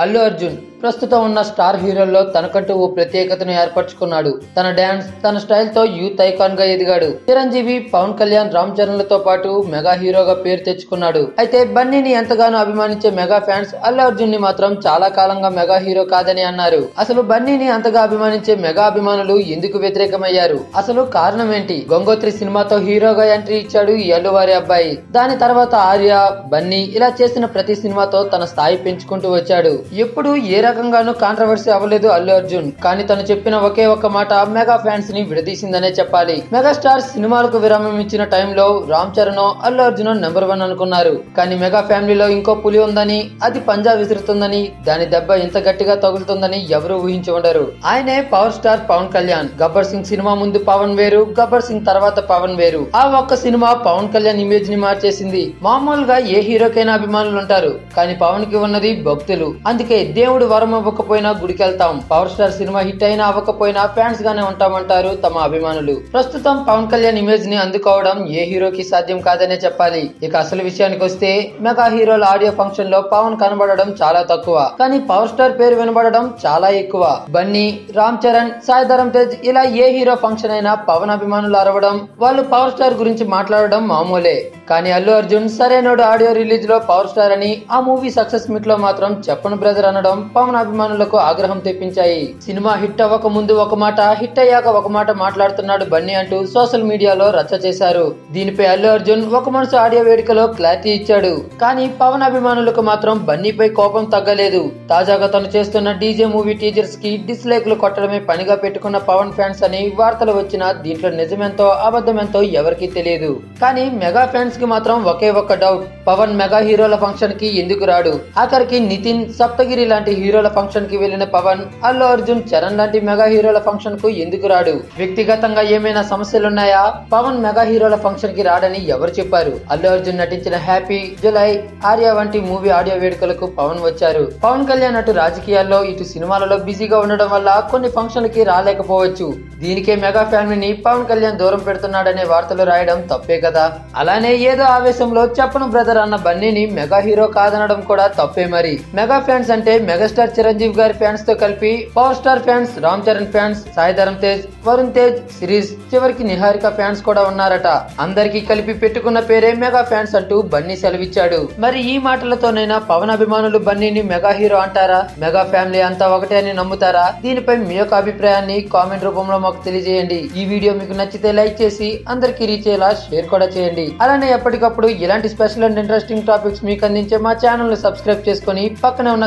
అల్లు అర్జున్ ప్రస్తుతం ఉన్న స్టార్ హీరోల్లో తనకంటూ ఓ ప్రత్యేకతను ఏర్పరచుకున్నాడు. తన డాన్స్ తన స్టైల్తో యూత్ ఐకాన్గా ఎదిగాడు. చిరంజీవి పవన్ కళ్యాణ్ రామ్ చరణ్లతో పాటు మెగా హీరోగా పేరు తెచ్చుకున్నాడు. అయితే బన్నీని ఎంతగానో అభిమానించే మెగా ఫ్యాన్స్ అల్లు అర్జున్ని మాత్రం చాలా కాలంగా మెగా హీరో కాదని అన్నారు. అసలు బన్నీని అంతగా అభిమానించే మెగా అభిమానులు ఎందుకు వ్యతిరేకమయ్యారు? అసలు కారణం ఏంటి? గంగోత్రి సినిమాతో హీరోగా ఎంట్రీ ఇచ్చాడు ఈ అల్లువారి అబ్బాయి. దాని తర్వాత ఆర్య బన్నీ ఇలా చేసిన ప్రతి సినిమాతో తన స్థాయి పెంచుకుంటూ వచ్చాడు. ఎప్పుడు ఏ రకంగానూ కాంట్రవర్సీ అవ్వలేదు అల్లు అర్జున్. కానీ తను చెప్పిన ఒకే ఒక మాట మెగా ఫ్యాన్స్ని విడదీసిందనే చెప్పాలి. మెగాస్టార్ సినిమాలకు విరామం ఇచ్చిన టైంలో రామ్ చరణ్ అల్లు అర్జున్ నెంబర్ వన్ అనుకున్నారు. కానీ మెగా ఫ్యామిలీలో ఇంకో పులి ఉందని అది పంజా విసురుతుందని దాని దెబ్బ ఇంత గట్టిగా తగులుతుందని ఎవరు ఊహించి ఉండరు. ఆయనే పవర్ స్టార్ పవన్ కళ్యాణ్. గబ్బర్ సింగ్ సినిమా ముందు పవన్ వేరు గబ్బర్ సింగ్ తర్వాత పవన్ వేరు. ఆ ఒక్క సినిమా పవన్ కళ్యాణ్ ఇమేజ్ని మార్చేసింది. మామూలుగా ఏ హీరోకైనా అభిమానులు ఉంటారు. కానీ పవన్కి ఉన్నది భక్తులు. అందుకే దేవుడు వరం అవ్వకపోయినా గుడికి వెళ్తాం పవర్ స్టార్ సినిమా హిట్ అయినా అవ్వకపోయినా ఫ్యాన్స్ గానే ఉంటామంటారు తమ అభిమానులు. ప్రస్తుతం పవన్ కళ్యాణ్ ఇమేజ్ని అందుకోవడం ఏ హీరోకి సాధ్యం కాదనే చెప్పాలి. ఇక అసలు విషయానికి వస్తే మెగా హీరోల ఆడియో ఫంక్షన్లో పవన్ కనబడడం చాలా తక్కువ. కానీ పవర్ స్టార్ పేరు వినబడడం చాలా ఎక్కువ. బన్నీ రామ్ చరణ్ సాయి ధరమ్ తేజ్ ఇలా ఏ హీరో ఫంక్షన్ అయినా పవన్ అభిమానులు అరవడం వాళ్ళు పవర్ స్టార్ గురించి మాట్లాడడం మామూలే. కానీ అల్లు అర్జున్ సరైనడు ఆడియో రిలీజ్లో పవర్ స్టార్ అని ఆ మూవీ సక్సెస్ మీట్లో మాత్రం చెప్పను బ్రదర్ అనడం పవన్ అభిమానులకు ఆగ్రహం తెప్పించాయి. సినిమా హిట్ అవ్వక ముందు ఒక మాట హిట్ అయ్యాక ఒక మాట మాట్లాడుతున్నాడు బన్నీ అంటూ సోషల్ మీడియాలో రచ్చ చేశారు. దీనిపై అల్లు అర్జున్ ఒక మనసు ఆడియో వేడుకలో క్లారిటీ ఇచ్చాడు. కానీ పవన్ అభిమానులకు మాత్రం బన్నీపై కోపం తగ్గలేదు. తాజాగా తను చేస్తున్న డీజే మూవీ టీజర్స్కి డిస్లైక్లు కొట్టడమే పనిగా పెట్టుకున్న పవన్ ఫ్యాన్స్ అని వార్తలు వచ్చినా దీంట్లో నిజమెంతో అబద్ధమెంతో ఎవరికీ తెలియదు. కానీ మెగా ఫ్యాన్స్కి మాత్రం ఒకే ఒక్క డౌట్ పవన్ మెగా హీరోల ఫంక్షన్కి ఎందుకు రాడు? ఆఖరికి నితిన్ సప్తగిరి లాంటి హీరోల ఫంక్షన్కి వెళ్ళిన పవన్ అల్లు అర్జున్ చరణ్ లాంటి మెగా హీరోల ఫంక్షన్కు ఎందుకు రాడు? వ్యక్తిగతంగా ఏమైనా సమస్యలున్నాయా? పవన్ మెగా హీరోల ఫంక్షన్కి రాడని ఎవరు చెప్పారు? అల్లు అర్జున్ నటించిన హ్యాపీ జులై ఆర్య వంటి మూవీ ఆడియో వేడుకలకు పవన్ వచ్చారు. పవన్ కళ్యాణ్ అటు రాజకీయాల్లో ఇటు సినిమాలలో బిజీగా ఉండడం వల్ల కొన్ని ఫంక్షన్లకి రాలేకపోవచ్చు. దీనికే మెగా ఫ్యామిలీని పవన్ కళ్యాణ్ దూరం పెడుతున్నాడనే వార్తలు రాయడం తప్పే కదా? అలానే ఏదో ఆవేశంలో చెప్పను బ్రదర్ అన్న బన్నీని మెగా హీరో కాదనడం కూడా తప్పే మరి. మెగా ఫ్యాన్స్ అంటే మెగాస్టార్ చిరంజీవి గారి ఫ్యాన్స్తో కలిపి power star fans Ram Charan fans Sai Dharam Tej Varun Tej series చివరికి నిహారిక ఫ్యాన్స్ కూడా ఉన్నారట. అందరికీ కలిపి పెట్టుకున్న పేరే మెగా ఫ్యాన్స్ అంటూ బన్నీ సెలవిచ్చాడు. మరి ఈ మాటలతోనైనా పవన్ అభిమానులు బన్నీని మెగా హీరో అంటారా? మెగా ఫ్యామిలీ అంతా ఒకటే అని నమ్ముతారా? దీనిపై మీ యొక్క అభిప్రాయాన్ని కామెంట్ రూపంలో మాకు తెలియజేయండి. ఈ వీడియో మీకు నచ్చితే లైక్ చేసి అందరికీ రీచ్ అయ్యేలా షేర్ కూడా చేయండి. అలానే ఎప్పటికప్పుడు ఇలాంటి స్పెషల్ అండ్ ఇంట్రెస్టింగ్ టాపిక్స్ మీకు అందించే మా ఛానల్ను సబ్స్క్రైబ్ చేసుకుని పక్కనే ఉన్న